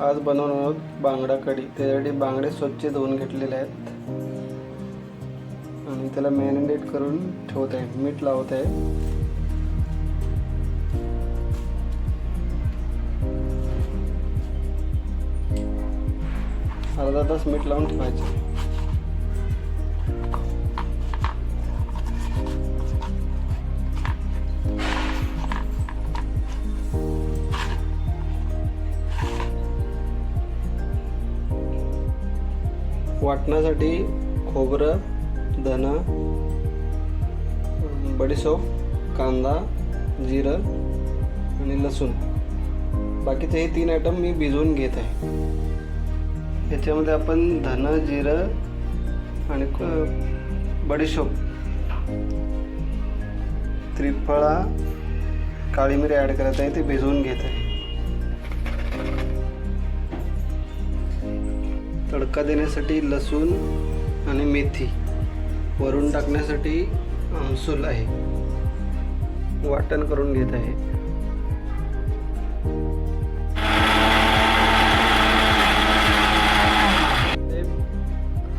आज बनवणार आहोत बांगडा कढी. त्यासाठी बांगडे स्वच्छ धुवून घेतलेले आहेत. आणि त्याला मॅरिनेट करून ठेवत आहे. मीठ लावत आहे. अर्धा तास मीठ लावून ठेवायचे. वाटण्यासाठी खोबरं धनं बडीशोप कांदा जिरं आणि लसूण. बाकीचे हे तीन आयटम मी भिजवून घेत आहे. याच्यामध्ये आपण धनं जिरं आणि क- बडीशोप त्रिफळा काळी मिरी ॲड करत आहे ते भिजवून घेत आहे. तडका देण्यासाठी लसूण आणि मेथी वरून टाकण्यासाठी आमसूल आहे. वाटण करून घेत आहे.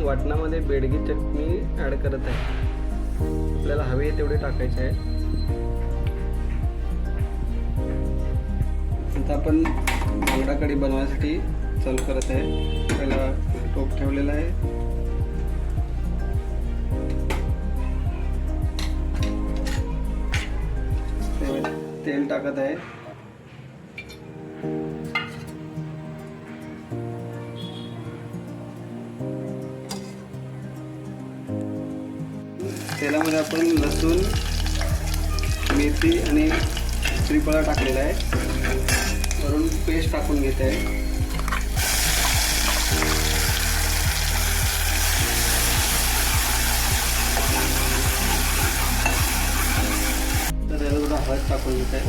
वाटणामध्ये बेडगी चटणी ॲड करत आहे. आपल्याला हवे तेवढे टाकायचे आहे आता आपण बांगडा कढी बनवण्यासाठी चालू करत आहे. त्याला टोप ठेवलेला आहे. ते- तेल टाकत आहे. तेलामध्ये आपण लसूण मेथी आणि त्रिफळा टाकलेला आहे. वरून पेस्ट टाकून घेत आहे. तर याला थोडा हळद टाकून घेत आहे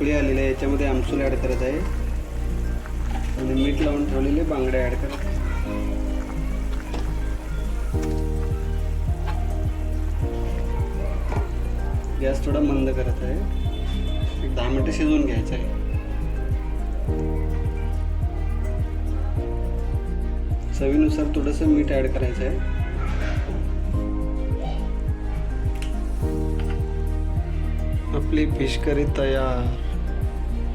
उकळी आलेली आहे. याच्यामध्ये आमसूल ॲड करत आहे. आणि मीठ लावून ठेवलेले बांगडे ॲड करत आहे. गॅस थोडा मंद करत आहे. एक दहा मिनटं शिजवून घ्यायचं आहे. चवीनुसार थोडंसं मीठ ॲड करायचं आहे. आपली फिश करी तयार.